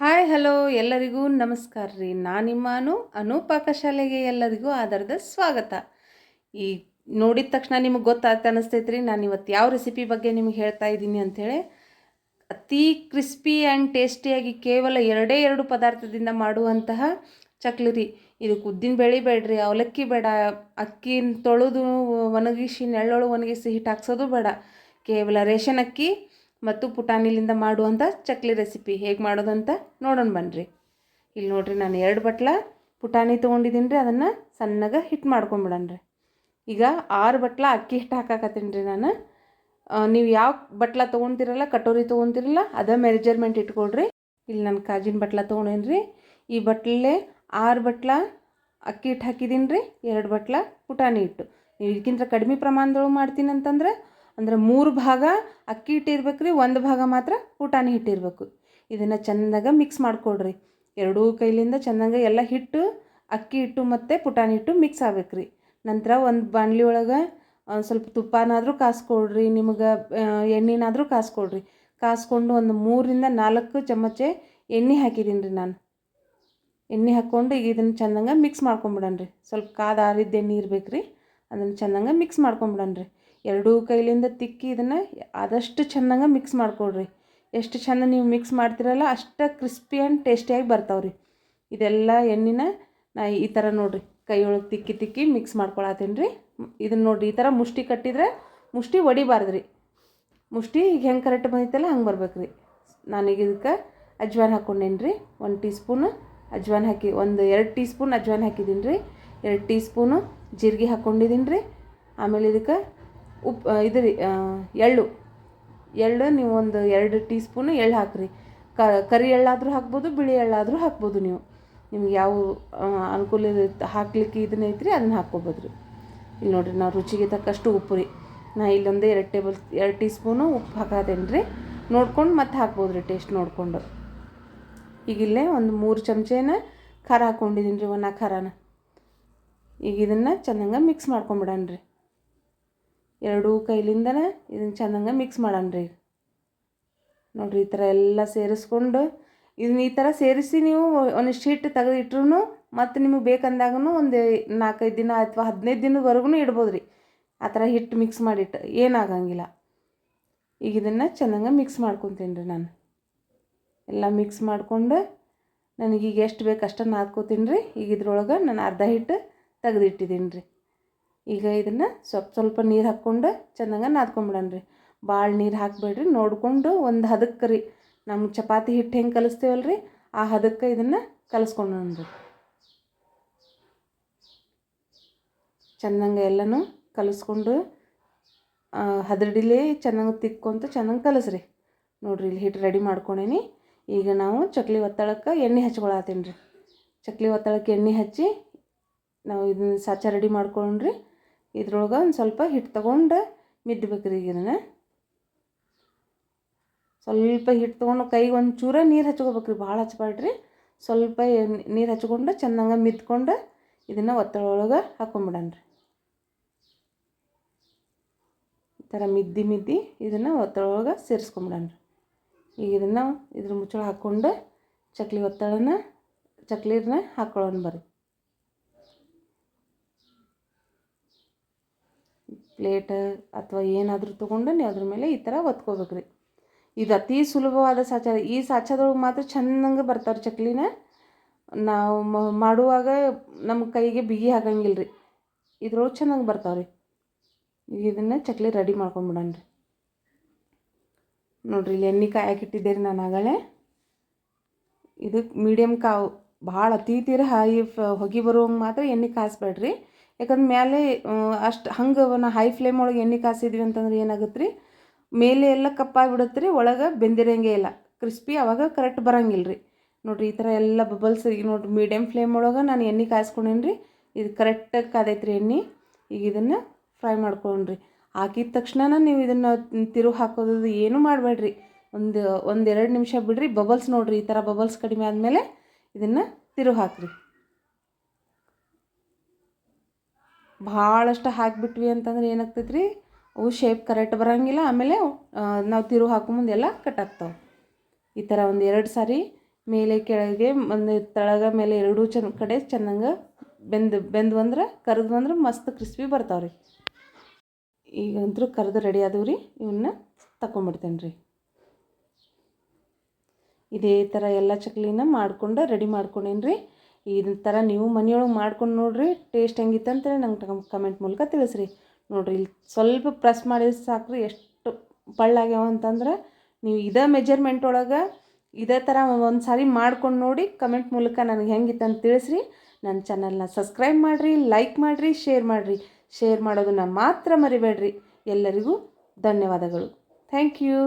Hi, hello, ಎಲ್ಲರಿಗೂ ನಮಸ್ಕಾರ ರೀ. ನಾನು ನಿಮ್ಮನು ಅನು ಪಾಕಶಾಲೆಗೆ ಎಲ್ಲರಿಗೂ ಆಧಾರದ ಸ್ವಾಗತ. ಈ ನೋಡಿದ ತಕ್ಷಣ ನಿಮಗೆ ಗೊತ್ತಾಗ್ತ ಅನಿಸ್ತೈತೆ ರೀ. ನಾನು ಇವತ್ತು ಯಾವ ರೆಸಿಪಿ ಬಗ್ಗೆ ನಿಮ್ಗೆ ಹೇಳ್ತಾ ಇದ್ದೀನಿ ಅಂಥೇಳಿ ಅತಿ ಕ್ರಿಸ್ಪಿ ಆ್ಯಂಡ್ ಟೇಸ್ಟಿಯಾಗಿ ಕೇವಲ ಎರಡೇ ಎರಡು ಪದಾರ್ಥದಿಂದ ಮಾಡುವಂತಹ ಚಕ್ಲಿ ರೀ. ಇದಕ್ಕೆ ಉದ್ದಿನ ಬೇಳೆ ಬೇಡ್ರಿ, ಅವಲಕ್ಕಿ ಬೇಡ ಅಕ್ಕಿ ತೊಳೆದು ಒಣಗಿಸಿ ನೆಳ್ಳೊಳು ಒಣಗಿಸಿ ಹಿಟ್ಟು ಹಾಕ್ಸೋದು ಬೇಡ. ಕೇವಲ ರೇಷನ್ ಅಕ್ಕಿ ಮತ್ತು ಪುಟಾಣಿಲಿಂದ ಮಾಡುವಂಥ ಚಕ್ಲಿ ರೆಸಿಪಿ ಹೇಗೆ ಮಾಡೋದಂತ ನೋಡೋಣ ಬನ್ನಿರಿ ಇಲ್ಲಿ ನೋಡಿರಿ ನಾನು ಎರಡು ಬಟ್ಲ ಪುಟಾಣಿ ತೊಗೊಂಡಿದ್ದೀನಿ ರೀ, ಅದನ್ನು ಸಣ್ಣಗೆ ಹಿಟ್ಟು ಮಾಡ್ಕೊಂಬಿಡೋಣ ರೀ. ಈಗ ಆರು ಬಟ್ಲ ಅಕ್ಕಿ ಹಿಟ್ಟು ಹಾಕಾಕತ್ತೀನಿ ರೀ ನಾನು. ನೀವು ಯಾವ ಬಟ್ಲ ತೊಗೊತಿರಲ್ಲ, ಕಟೋರಿ ತೊಗೊತಿರಲ್ಲ, ಅದೇ ಮೆಜರ್ಮೆಂಟ್ ಇಟ್ಕೊಳ್ರಿ. ಇಲ್ಲಿ ನಾನು ಕಾಜಿನ ಬಟ್ಲ ತೊಗೊಂಡೇನಿ ರೀ. ಈ ಬಟ್ಲಲ್ಲೇ ಆರು ಬಟ್ಲ ಅಕ್ಕಿ ಹಿಟ್ಟು ಹಾಕಿದ್ದೀನಿ ರೀ, ಎರಡು ಬಟ್ಲ ಪುಟಾಣಿ ಹಿಟ್ಟು. ನೀವು ಇದಕ್ಕಿಂತ ಕಡಿಮೆ ಪ್ರಮಾಣದೊಳಗೆ ಮಾಡ್ತೀನಿ ಅಂತಂದ್ರೆ ಅಂದ್ರೆ ಮೂರು ಭಾಗ ಅಕ್ಕಿ ಹಿಟ್ಟು ಇರ್ಬೇಕು ರೀ, ಒಂದು ಭಾಗ ಮಾತ್ರ ಪುಟಾಣಿ ಹಿಟ್ಟು ಇರಬೇಕು ಇದನ್ನು ಚೆಂದಾಗ ಮಿಕ್ಸ್ ಮಾಡಿಕೊಡ್ರಿ ಎರಡೂ ಕೈಲಿಂದ ಚೆಂದಾಗ ಎಲ್ಲ ಹಿಟ್ಟು, ಅಕ್ಕಿ ಹಿಟ್ಟು ಮತ್ತು ಪುಟಾಣಿ ಹಿಟ್ಟು ಮಿಕ್ಸ್ ಆಗ್ಬೇಕು ರೀ ನಂತರ ಒಂದು ಬಾಣಲಿ ಒಳಗೆ ಸ್ವಲ್ಪ ತುಪ್ಪನಾದರೂ ಕಾಸ್ಕೊಡ್ರಿ ನಿಮಗೆ ಎಣ್ಣೆನಾದರೂ ಕಾಸ್ಕೊಡ್ರಿ ಕಾಸ್ಕೊಂಡು ಒಂದು ಮೂರರಿಂದ ನಾಲ್ಕು ಚಮಚೆ ಎಣ್ಣೆ ಹಾಕಿದ್ದೀನಿ ರೀ ನಾನು. ಎಣ್ಣೆ ಹಾಕ್ಕೊಂಡು ಈಗ ಇದನ್ನು ಚೆಂದಂಗೆ ಮಿಕ್ಸ್ ಮಾಡ್ಕೊಂಬಿಡಣ್ರಿ ಸ್ವಲ್ಪ ಕಾದ ಎಣ್ಣೆ ಇರ್ಬೇಕು ರೀ ಅದನ್ನು ಚೆಂದಂಗೆ ಮಿಕ್ಸ್ ಮಾಡ್ಕೊಂಬಿಡಣ್ರಿ ಎರಡೂ ಕೈಲಿಂದ ತಿಕ್ಕಿ ಇದನ್ನು ಆದಷ್ಟು ಚೆನ್ನಾಗಿ ಮಿಕ್ಸ್ ಮಾಡ್ಕೊಳ್ರಿ. ಎಷ್ಟು ಚೆಂದ ನೀವು ಮಿಕ್ಸ್ ಮಾಡ್ತಿರಲ್ಲ ಅಷ್ಟು ಕ್ರಿಸ್ಪಿ ಆ್ಯಂಡ್ ಟೇಸ್ಟಿಯಾಗಿ ಬರ್ತಾವ್ರಿ. ಇದೆಲ್ಲ ಎಣ್ಣೆನ ನಾ ಈ ಥರ ನೋಡಿರಿ, ಕೈಯೊಳಗೆ ತಿಕ್ಕಿ ತಿಕ್ಕಿ ಮಿಕ್ಸ್ ಮಾಡ್ಕೊಳತ್ತೀನಿ ರೀ ಇದನ್ನು ನೋಡಿರಿ, ಈ ಥರ ಮುಷ್ಟಿ ಕಟ್ಟಿದ್ರೆ ಮುಷ್ಟಿ ಒಡಿಬಾರ್ದು ರೀ ಮುಷ್ಟಿ ಈಗ ಹೆಂಗೆ ಕರೆಕ್ಟ್ ಬಂದಿತ್ತಲ್ಲ ಹಂಗೆ ಬರ್ಬೇಕು ರೀ ನಾನೀಗ ಇದಕ್ಕೆ ಅಜ್ವಾನ್ ಹಾಕ್ಕೊಂಡೇನಿ ರೀ ಒಂದು ಟೀ ಸ್ಪೂನು ಅಜ್ವಾನ್ ಹಾಕಿ, ಒಂದು ಎರಡು ಟೀ ಸ್ಪೂನ್ ಅಜ್ವಾನ್ ಹಾಕಿದ್ದೀನಿ ರೀ ಎರಡು ಟೀ ಸ್ಪೂನು ಜೀರಿಗೆ ಹಾಕ್ಕೊಂಡಿದ್ದೀನಿ ರೀ ಆಮೇಲೆ ಇದಕ್ಕೆ ಉಪ್ಪು ಇದು ರೀ ಎಳ್ಳು. ಎಳ್ಳು ನೀವು ಒಂದು ಎರಡು ಟೀ ಸ್ಪೂನು ಎಳ್ಳು ಹಾಕ್ರಿ. ಕರಿ ಎಳ್ಳಾದರೂ ಹಾಕ್ಬೋದು, ಬಿಳಿ ಎಳ್ಳಾದರೂ ಹಾಕ್ಬೋದು ನೀವು. ನಿಮ್ಗೆ ಯಾವ ಅನುಕೂಲ ಹಾಕ್ಲಿಕ್ಕೆ ಇದನ್ನ ಐತ್ರಿ, ಅದನ್ನ ಹಾಕ್ಕೋಬೋದು ರೀ ಇಲ್ಲಿ ನೋಡಿರಿ, ನಾವು ರುಚಿಗೆ ತಕ್ಕಷ್ಟು ಉಪ್ಪು ರೀ. ನಾ ಇಲ್ಲೊಂದೇ ಎರಡು ಟೇಬಲ್, ಎರಡು ಟೀ ಸ್ಪೂನು ಉಪ್ಪು ಹಾಕತ್ತೇನೆ ರೀ. ನೋಡ್ಕೊಂಡು ಮತ್ತೆ ಹಾಕ್ಬೋದು ರೀ ಟೇಸ್ಟ್ ನೋಡಿಕೊಂಡು. ಈಗ ಇಲ್ಲೇ ಒಂದು ಮೂರು ಚಮಚೇನ ಖಾರ ಹಾಕ್ಕೊಂಡಿದ್ದೀನಿ ರೀ ಒಣ ಖಾರನ. ಈಗ ಇದನ್ನು ಚೆನ್ನಾಗ ಮಿಕ್ಸ್ ಮಾಡ್ಕೊಂಬಿಡಣ್ರಿ. ಎರಡೂ ಕೈಲಿಂದನೇ ಇದನ್ನು ಚೆನ್ನಾಗ ಮಿಕ್ಸ್ ಮಾಡೋಣ ರೀ ನೋಡಿರಿ ಈ ಥರ ಎಲ್ಲ ಸೇರಿಸ್ಕೊಂಡು ಇದನ್ನ ಈ ಥರ ಸೇರಿಸಿ ನೀವು ಒಂದಿಷ್ಟು ಹಿಟ್ಟು ತೆಗೆದಿಟ್ರು ಮತ್ತು ನಿಮಗೆ ಬೇಕಂದಾಗೂ ಒಂದು ನಾಲ್ಕೈದು ದಿನ ಅಥವಾ ಹದಿನೈದು ದಿನದವರೆಗೂ ಇಡ್ಬೋದು ರೀ ಆ ಥರ ಹಿಟ್ಟು ಮಿಕ್ಸ್ ಮಾಡಿಟ್ಟು ಏನಾಗಂಗಿಲ್ಲ. ಈಗ ಇದನ್ನು ಚೆನ್ನಾಗ ಮಿಕ್ಸ್ ಮಾಡ್ಕೊತೀನಿ ರೀ ನಾನು. ಎಲ್ಲ ಮಿಕ್ಸ್ ಮಾಡಿಕೊಂಡು ನನಗೀಗ ಎಷ್ಟು ಬೇಕು ಅಷ್ಟನ್ನು ನಾದ್ಕೋತೀನಿ ರೀ ಈಗ ಇದ್ರೊಳಗೆ ನಾನು ಅರ್ಧ ಹಿಟ್ಟು ತೆಗೆದಿಟ್ಟಿದ್ದೀನಿ ರೀ ಈಗ ಇದನ್ನು ಸ್ವಲ್ಪ ಸ್ವಲ್ಪ ನೀರು ಹಾಕ್ಕೊಂಡು ಚೆನ್ನಾಗ ನಾದ್ಕೊಂಬಿಡಣ ರೀ ಭಾಳ ನೀರು ಹಾಕಬೇಡ್ರಿ, ನೋಡಿಕೊಂಡು ಒಂದು ಹದಕ್ಕೆ ರೀ ನಮ್ಮ ಚಪಾತಿ ಹಿಟ್ಟು ಹೆಂಗೆ ಕಲಿಸ್ತೀವಲ್ಲ ರೀ ಆ ಹದಕ್ಕೆ ಇದನ್ನು ಕಲಿಸ್ಕೊಂಡ್ರಿ ಚೆನ್ನಾಗ ಎಲ್ಲನೂ ಕಲಿಸ್ಕೊಂಡು ಹದಡಿಲೇ ಚೆನ್ನಾಗಿ ತಿಕ್ಕೊಂತ ಚೆನ್ನಾಗಿ ಕಲಿಸ್ರಿ. ನೋಡಿರಿ ಇಲ್ಲಿ ಹಿಟ್ಟು ರೆಡಿ ಮಾಡ್ಕೊಂಡೇನಿ. ಈಗ ನಾವು ಚಕ್ಲಿ ಒತ್ತಳಕ್ಕೆ ಎಣ್ಣೆ ಹಚ್ಕೊಳತ್ತೀನಿ ರೀ ಚಕ್ಲಿ ಒತ್ತಳಕ್ಕೆ ಎಣ್ಣೆ ಹಚ್ಚಿ ನಾವು ಇದನ್ನ ಸಾಚ ರೆಡಿ ಮಾಡ್ಕೊಂಡ್ರಿ. ಇದ್ರೊಳಗೆ ಒಂದು ಸ್ವಲ್ಪ ಹಿಟ್ಟು ತೊಗೊಂಡು ಮಿದ್ಬೇಕು ರೀ ಇದನ್ನು. ಸ್ವಲ್ಪ ಹಿಟ್ಟು ತೊಗೊಂಡು ಕೈಗೆ ಒಂದು ಚೂರ ನೀರು ಹಚ್ಕೋಬೇಕು ರೀ ಭಾಳ ಹಚ್ಬೇಡ್ರಿ ಸ್ವಲ್ಪ ನೀರು ಹಚ್ಕೊಂಡು ಚೆನ್ನಾಗ ಮಿದ್ಕೊಂಡು ಇದನ್ನು ಒತ್ತಡೊಳಗೆ ಒಳಗೆ ಹಾಕೊಂಬಿಡಣ್ರಿ ಈ ಥರ ಮಿದ್ದಿ ಮಿದ್ದಿ ಇದನ್ನು ಒತ್ತಡೊಳಗೆ ಸೇರಿಸ್ಕೊಂಬಿಡಣ್ರಿ ಈಗ ಇದನ್ನು ಇದ್ರ ಮುಚ್ಚಳ ಹಾಕ್ಕೊಂಡು ಚಕ್ಲಿ ಒತ್ತಡನ ಚಕ್ಲಿನ ಹಾಕ್ಕೊಳ್ಳೋಣ ಬರ್ರಿ. ಪ್ಲೇಟ್ ಅಥವಾ ಏನಾದರೂ ತೊಗೊಂಡು ನೀವು ಅದ್ರ ಮೇಲೆ ಈ ಥರ ಒತ್ಕೋಬೇಕು ರೀ. ಇದು ಅತಿ ಸುಲಭವಾದ ಸಾಚ ಈ ಸಾಚದೊಳಗೆ ಮಾತ್ರ ಚೆನ್ನಾಗಿ ಬರ್ತಾರೆ ಚಕ್ಲಿನ. ನಾವು ಮಾಡುವಾಗ ನಮ್ಮ ಕೈಗೆ ಬಿಗಿ ಹಾಕಂಗಿಲ್ಲ ರೀ. ಇದ್ರೊಳಗೆ ಚೆನ್ನಾಗಿ ಬರ್ತಾವೆ ರೀ ಇದನ್ನು ಚಕ್ಲಿ ರೆಡಿ ಮಾಡ್ಕೊಂಬಿಡೋಣ ರೀ. ನೋಡ್ರಿ ಇಲ್ಲಿ ಎಣ್ಣೆ ಕಾಯಕ್ಕಿಟ್ಟಿದ್ದೆ ರೀ ನಾನು ಆಗಲೇ. ಇದಕ್ಕೆ ಮೀಡಿಯಮ್ ಕಾವು. ಭಾಳ ಅತಿ ತೀರ ಹಾಯಿ ಹೊಗೆ ಬರುವಂಗೆ ಮಾತ್ರ ಎಣ್ಣೆ ಕಾಯಿಸ್ಬೇಡ್ರಿ. ಯಾಕಂದ್ರೆ ಮೇಲೆ ಅಷ್ಟು ಹಂಗೆ ನಾ ಹೈ ಫ್ಲೇಮ್ ಒಳಗೆ ಎಣ್ಣೆ ಕಾಸಿದ್ವಿ ಅಂತಂದ್ರೆ ಏನಾಗುತ್ತೆ ರೀ ಮೇಲೆ ಎಲ್ಲ ಕಪ್ಪಾಗಿಬಿಡುತ್ತೆ ರೀ ಒಳಗೆ ಬೆಂದಿರಂಗೆ ಇಲ್ಲ. ಕ್ರಿಸ್ಪಿ ಅವಾಗ ಕರೆಕ್ಟ್ ಬರಂಗಿಲ್ಲ ರೀ ನೋಡಿರಿ, ಈ ಥರ ಎಲ್ಲ ಬಬಲ್ಸ್ ಈಗ ನೋಡಿರಿ ಮೀಡಿಯಮ್ ಫ್ಲೇಮ್ ಒಳಗೆ ನಾನು ಎಣ್ಣೆ ಕಾಯಿಸ್ಕೊಂಡೇನಿ ರೀ ಇದು ಕರೆಕ್ಟಾಗಿ ಕಾದೈತೆ ಎಣ್ಣೆ. ಈಗ ಇದನ್ನು ಫ್ರೈ ಮಾಡ್ಕೊಂಡ್ರಿ. ಹಾಕಿದ ತಕ್ಷಣ ನೀವು ಇದನ್ನು ತಿರುವು ಹಾಕೋದು ಏನೂ ಮಾಡಬೇಡ್ರಿ. ಒಂದು ಒಂದೆರಡು ನಿಮಿಷ ಬಿಡ್ರಿ ಬಬಲ್ಸ್ ನೋಡಿರಿ, ಈ ಥರ ಬಬಲ್ಸ್ ಕಡಿಮೆ ಆದಮೇಲೆ ಇದನ್ನು ತಿರು ಹಾಕ್ರಿ. ಭಾಳಷ್ಟು ಹಾಕಿಬಿಟ್ವಿ ಅಂತಂದ್ರೆ ಏನಾಗ್ತೈತೆ ರೀ ಅವು ಶೇಪ್ ಕರೆಕ್ಟ್ ಬರೋಂಗಿಲ್ಲ, ಆಮೇಲೆ ನಾವು ತಿರುವು ಹಾಕೋ ಮುಂದೆ ಎಲ್ಲ ಕಟ್ ಆಗ್ತಾವೆ. ಈ ಥರ ಒಂದು ಎರಡು ಸಾರಿ ಮೇಲೆ ಕೆಳಗೆ, ಒಂದು ತಳಗ ಮೇಲೆ ಎರಡೂ ಚೆನ್ನ ಕಡೆ ಚೆನ್ನಾಗ ಬೆಂದು ಬೆಂದು ಅಂದ್ರೆ ಕರೆದು ಅಂದ್ರೆ ಮಸ್ತ್ ಕ್ರಿಸ್ಪಿ ಬರ್ತಾವೆ ರೀ ಈಗಂತೂ ಕರೆದು ರೆಡಿ ಆದವು ರೀ, ಇವನ್ನ ತಗೊಂಬಿಡ್ತೇನೆ ರೀ. ಇದೇ ಥರ ಎಲ್ಲ ಚಕ್ಲಿನ ಮಾಡ್ಕೊಂಡು ರೆಡಿ ಮಾಡ್ಕೊಂಡೇನಿ ರೀ ಇದ್ರ ಥರ ನೀವು ಮನೆಯೊಳಗೆ ಮಾಡ್ಕೊಂಡು ನೋಡಿರಿ ಟೇಸ್ಟ್ ಹೆಂಗಿತ್ತು ಅಂತೇಳಿ ನಂಗೆ ಕಮೆಂಟ್ ಮೂಲಕ ತಿಳಿಸ್ರಿ. ನೋಡಿರಿ ಇಲ್ಲಿ ಸ್ವಲ್ಪ ಪ್ರೆಸ್ ಮಾಡಿದ್ರೆ ಸಾಕ್ರಿ, ಎಷ್ಟು ಪಳ್ಳಾಗ್ಯಾವ ಅಂತಂದ್ರೆ ನೀವು ಇದೇ ಮೆಜರ್ಮೆಂಟ್ ಒಳಗೆ ಇದೇ ಥರ ಒಂದು ಸಾರಿ ಮಾಡ್ಕೊಂಡು ನೋಡಿ ಕಮೆಂಟ್ ಮೂಲಕ ನನಗೆ ಹೆಂಗಿತ್ತು ಅಂತ ತಿಳಿಸ್ರಿ. ನನ್ನ ಚಾನಲ್ನ ಸಬ್ಸ್ಕ್ರೈಬ್ ಮಾಡಿರಿ ಲೈಕ್ ಮಾಡಿರಿ ಶೇರ್ ಮಾಡಿರಿ. ಶೇರ್ ಮಾಡೋದನ್ನು ಮಾತ್ರ ಮರಿಬೇಡ್ರಿ. ಎಲ್ಲರಿಗೂ ಧನ್ಯವಾದಗಳು. Thank you